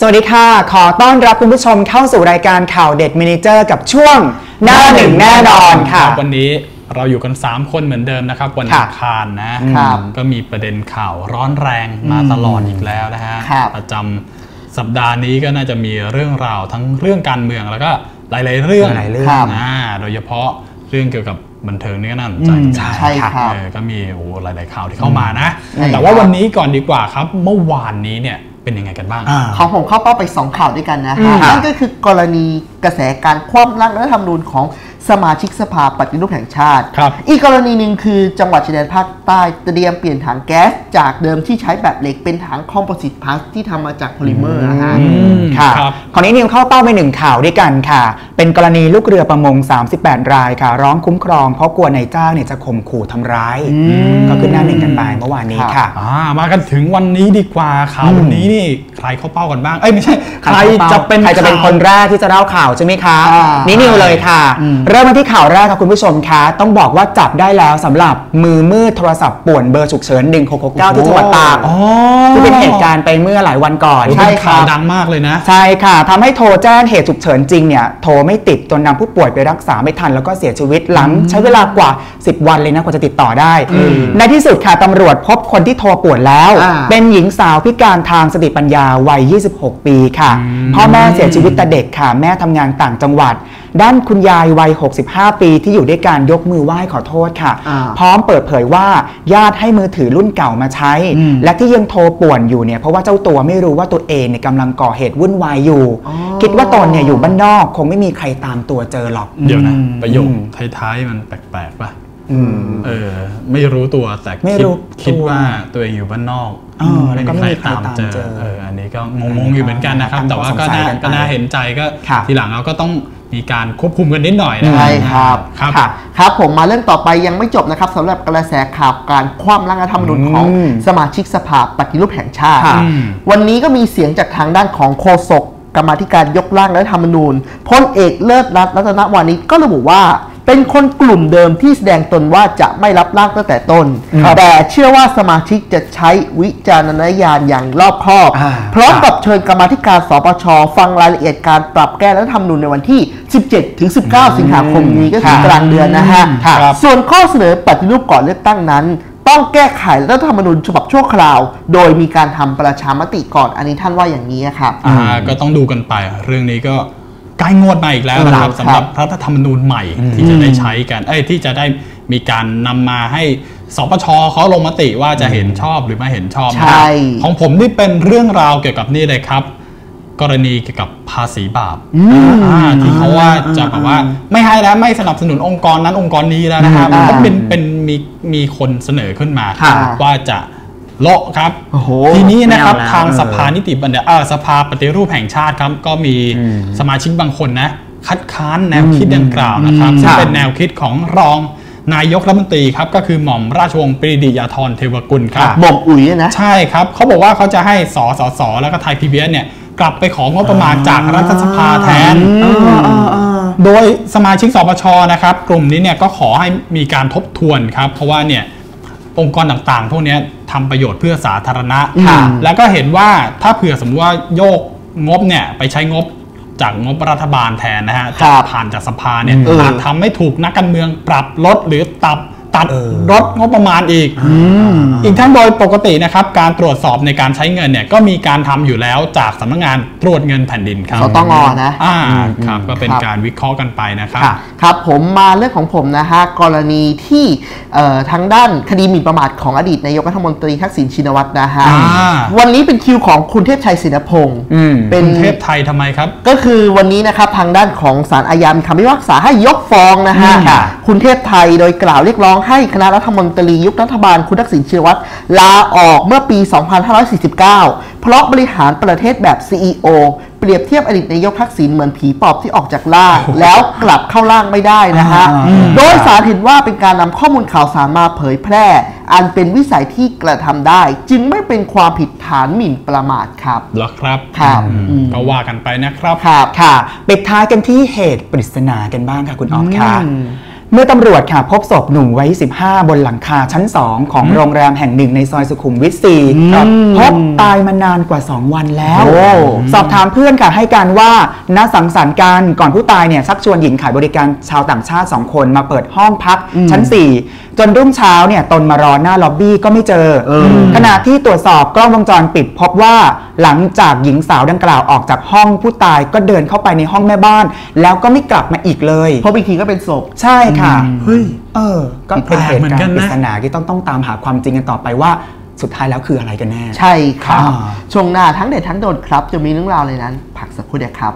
สวัสดีค่ะ ขอต้อนรับคุณผู้ชมเข้าสู่รายการข่าวเด็ดมินิเจอร์กับช่วงหน้าหนึ่งแน่นอนค่ะ รับวันนี้เราอยู่กัน 3 คนเหมือนเดิมนะครับ วันค่ะอังคารนะครับก็มีประเด็นข่าวร้อนแรงมาตลอดอีกแล้วนะฮะครับ ประจำสัปดาห์นี้ก็น่าจะมีเรื่องราวทั้งเรื่องการเมืองแล้วก็หลาย ๆ เรื่องหลายๆเรื่องครับนะโดยเฉพาะเรื่องเกี่ยวกับบันเทิงนี่ก็น่าสนใจอืมเหมือนกันใช่ครับเออก็มีโอ้หลาย ๆ ข่าวที่เข้ามานะ ใช่แต่ว่าครับ วันนี้ก่อนดีกว่าครับเมื่อวานนี้เนี่ย เป็นยังไงกันบ้างอ่าของผมเข้าเป้าไป 2 ข่าวด้วยกันนะอืฮะมนั่นก็คือกรณีกระแสการคว่ำร่างรัฐธรรมนูญของสมาชิกสภาปฏิรูปแห่งชาติครับอีกกรณีหนึ่งคือจังหวัดชายแดนภาคใต้เตรียมเปลี่ยนถังแก๊ส จากเดิมที่ใช้แบบเหล็กเป็นถังคอมโพสิตพลาสที่ทำมาจากโพลิเมอร์นะฮะอืมค่ะครับคราวนี้นิวเข้าเป้าไปหนึ่งข่าวด้วยกันค่ะ เป็นกรณีลูกเรือประมง 38 รายค่ะ ร้องคุ้มครอง เพราะกลัวนายจ้างเนี่ยจะข่มขู่ทำร้าย ก็ขึ้นหน้าหนึ่งกันไปเมื่อวานนี้ค่ะอ่ามากันถึงวันนี้ดีกว่าข่าววันนี้นี่ใครเข้าเป้ากันบ้างเอ้ยไม่ใช่ใครจะเป็นใครจะเป็นข่าวคนแรกที่จะเล่าข่าวใช่ไหมคะ อ่านี่นี่นิวเลยค่ะ อืม เริ่มมาที่ข่าวแรกค่ะคุณผู้ชมคะ ต้องบอกว่าจับได้แล้วสำหรับมือมืดโทรศัพท์ป่วนเบอร์ฉุกเฉิน 1669 ที่จังหวัดตากอ๋อที่เป็นเหตุการณ์ไปเมื่อหลายวันก่อนโอ้ใช่เป็นครัข่าวบดังมากเลยนะ ใช่ค่ะทำให้โทรแจ้งเหตุฉุกเฉินจริงเนี่ย โทรไม่ติดจนนำผู้ป่วยไปรักษาไม่ทันแล้วก็เสียชีวิตหลังใช้เวลากว่า 10 วันเลยนะกว่าจะติดต่อได้ ในที่สุดค่ะตำรวจพบคนที่โทรป่วนแล้ว อ่า เป็นหญิงสาวพิการทางสติปัญญาวัย 26 ปีค่ะ พ่อแม่เสียชีวิตแต่เด็กค่ะ แม่ทำงานต่างจังหวัด ด้านคุณยายวัย 65 ปีที่อยู่ด้วยการยกมือไหว้ขอโทษค่ะ อ่าพร้อมเปิดเผยว่าญาติให้มือถือรุ่นเก่ามาใช้ อืมและที่ยังโทรป่วนอยู่เนี่ยเพราะว่าเจ้าตัวไม่รู้ว่าตัวเองเนี่ยกำลังก่อเหตุวุ่นวายอยู่ อ๋อ คิดว่าตนเนี่ยอยู่บ้านนอกคงไม่มีใครตามตัวเจอหรอก เดี๋ยวนะ อืม ประโยคท้ายๆมันแปลกๆป่ะอืม เออ ไม่รู้ตัวแต่ไม่คิดรู้คิดตัวว่าตัวเองอยู่บ้านนอกเออแล้วก็ไม่มีใครตามเจอเอออันนี้ก็งงๆอยู่เหมือนกันนะครับตั้งแต่ว่าก็ข้อสงสัยน่ากันไปก็น่าเห็นใจก็ค่ะทีหลังเราก็ต้องมีการควบคุมกันนิดหน่อยนะใช่ครับครับค่ะครับ ผมมาเรื่องต่อไปยังไม่จบนะครับสำหรับกระแสข่าวการคว่ำร่างรัฐธรรมนูญของอืมสมาชิกสภาปฏิรูปแห่งชาติค่ะอืมวันนี้ก็มีเสียงจากทางด้านของโฆษกกรรมาธิการยกร่างรัฐธรรมนูญพลเอกเลิศรัตน์รัตนวานิชก็ระบุว่า เป็นคนกลุ่มเดิมที่แสดงตนว่าจะไม่รับร่างตั้งแต่ต้น แต่เชื่อว่าสมาชิกจะใช้วิจารณญาณอย่างรอบคอบอ่าพร้อมกับเชิญกรรมาธิการสปชฟังรายละเอียดการปรับแก้รัฐธรรมนูญในวันที่ 17 ถึง 19 สิงหาคมนี้ก็คือค่ะกลางเดือนนะฮะครับส่วนข้อเสนอปฏิรูปก่อนเลือกตั้งนั้น ต้องแก้ไขรัฐธรรมนูญฉบับชั่วคราว โดยมีการทำประชามติก่อนอันนี้ท่านว่าอย่างนี้ครับอ่าก็ต้องดูกันไปเรื่องนี้ก็ ใกล้งวดมาอีกแล้วนะคครัรับบสำหรับรัฐธรรมนูญใหม่ที่จะได้ใช้กันเอ้ยที่จะได้มีการนำมาให้สปชเขาลงมติว่าจะเห็นชอบหรือไม่เห็นชอบนะใช่ของผมนี่เป็นเรื่องราวเกี่ยวกับนี่เลยครับ กรณีเกี่ยวกับภาษีบาปอ่าที่เขาว่าจะแบบว่าไม่ให้แล้วไม่สนับสนุนองค์กรนั้นองค์กรนี้แล้วนะครับอ่าก็เป็นเป็นมีมีคนเสนอขึ้นมาค่ะว่าจะ โละครับโอ้โหทีนี้นะครับไม่เอาแล้วทางเออสภานิติบัญญัติเอ่อสภาปฏิรูปแห่งชาติครับก็มีสมาชิกบางคนนะคัดค้านแนวคิดดังกล่าวนะครับซึ่งค่ะเป็นแนวคิดของรองนายกรัฐมนตรีครับก็คือหม่อมราชวงศ์ปรีดียาธรเทวกุลครับหม่อมอุ๋ยนะใช่ครับเขาบอกว่าเขาจะให้สสสแล้วก็ไทยพีบีเนี่ยกลับไปของบประมาณจากรัฐสภาแทน โดยสมาชิกสปชนะครับ กลุ่มนี้เนี่ยก็ขอให้มีการทบทวนครับ เพราะว่าเนี่ยองค์กรต่างๆ พวกเนี้ย ทำประโยชน์เพื่อสาธารณะค่ะแล้วก็เห็นว่าถ้าเผื่อสมมติว่าโยกงบเนี่ยไปใช้งบจากงบรัฐบาลแทนนะฮะครับผ่านจากสภาเนี่ยเออออาจทำให้ถูกนักการเมืองปรับลดหรือตัด ตัดลดงบประมาณอีก อีกทั้งโดยปกตินะครับ การตรวจสอบในการใช้เงินเนี่ยก็มีการทำอยู่แล้วจากสำนักงานตรวจเงินแผ่นดินครับสตงนะอ่าครับก็เป็นครับการวิเคราะห์กันไปนะครับค่ะครับผมมาเรื่องของผมนะฮะกรณีที่เอ่อทางด้านคดีหมิ่นประมาทของอดีตนายกรัฐมนตรีทักษิณชินวัตรนะฮะอ่าวันนี้เป็นคิวของคุณเทพชัยศินพงศ์อืมเป็นกรุงเทพไทยทำไมครับ ก็คือวันนี้นะครับทางด้านของศาลอาญามีคำพิพากษาให้ยกฟ้องนะฮะอืมค่ะคุณเทพไทยโดยกล่าวเรียกร้องให้คณะรัฐมนตรียุครัฐบาลคุณทักษิณชินวัตรลาออกเมื่อปี 2549 เพราะบริหารประเทศแบบ CEO เปรียบเทียบอดีตนายกทักษิณเหมือนผีปอบที่ออกจากร่าง แล้วกลับเข้าร่างไม่ได้นะฮะอืมโดยสารเห็นว่าเป็นการนำข้อมูลข่าวสารมาเผยแพร่ อันเป็นวิสัยที่กระทำได้ จึงไม่เป็นความผิดฐานหมิ่นประมาทครับเหรอครับครับอืมอืมก็ว่ากันไปนะครับครับค่ะปิดท้ายกันที่เหตุปริศนากันบ้างค่ะคุณออฟค่ะอืม เมื่อตำรวจค่ะพบศพหนุ่มวัย15 บนหลังคาชั้น 2 ของโรงแรมแห่งหนึ่งในซอยสุขุมวิท4ครับพบตายมานานกว่า 2 วันแล้วโอ้สอบถามเพื่อนค่ะให้การว่านัดสังสรรค์กันก่อนผู้ตายเนี่ยชักชวนหญิงขายบริการชาวต่างชาติ 2 คนมาเปิดห้องพักชั้น 4 จนรุ่งเช้าเนี่ยตนมารอหน้าล็อบบี้ก็ไม่เจอเออขณะที่ตรวจสอบกล้องวงจรปิด พบว่าหลังจากหญิงสาวดังกล่าวออกจากห้องผู้ตายก็เดินเข้าไปในห้องแม่บ้าน แล้วก็ไม่กลับมาอีกเลยพบอีกทีก็เป็นศพใช่ค่ะเฮ้ยเออ ก็เป็นเหตุแปลกเหมือนกากัรนณ์ปนะริศนาที่ต้องต้องตามหาความจริงกันต่อไปว่าสุดท้ายแล้วคืออะไรกันแน่ ใช่ครับอ่าช่วงหน้าทั้งเด็ดทั้งโดนครับ จะมีเรื่องราวอะไรนั้นพักสักครู่เดียวครับ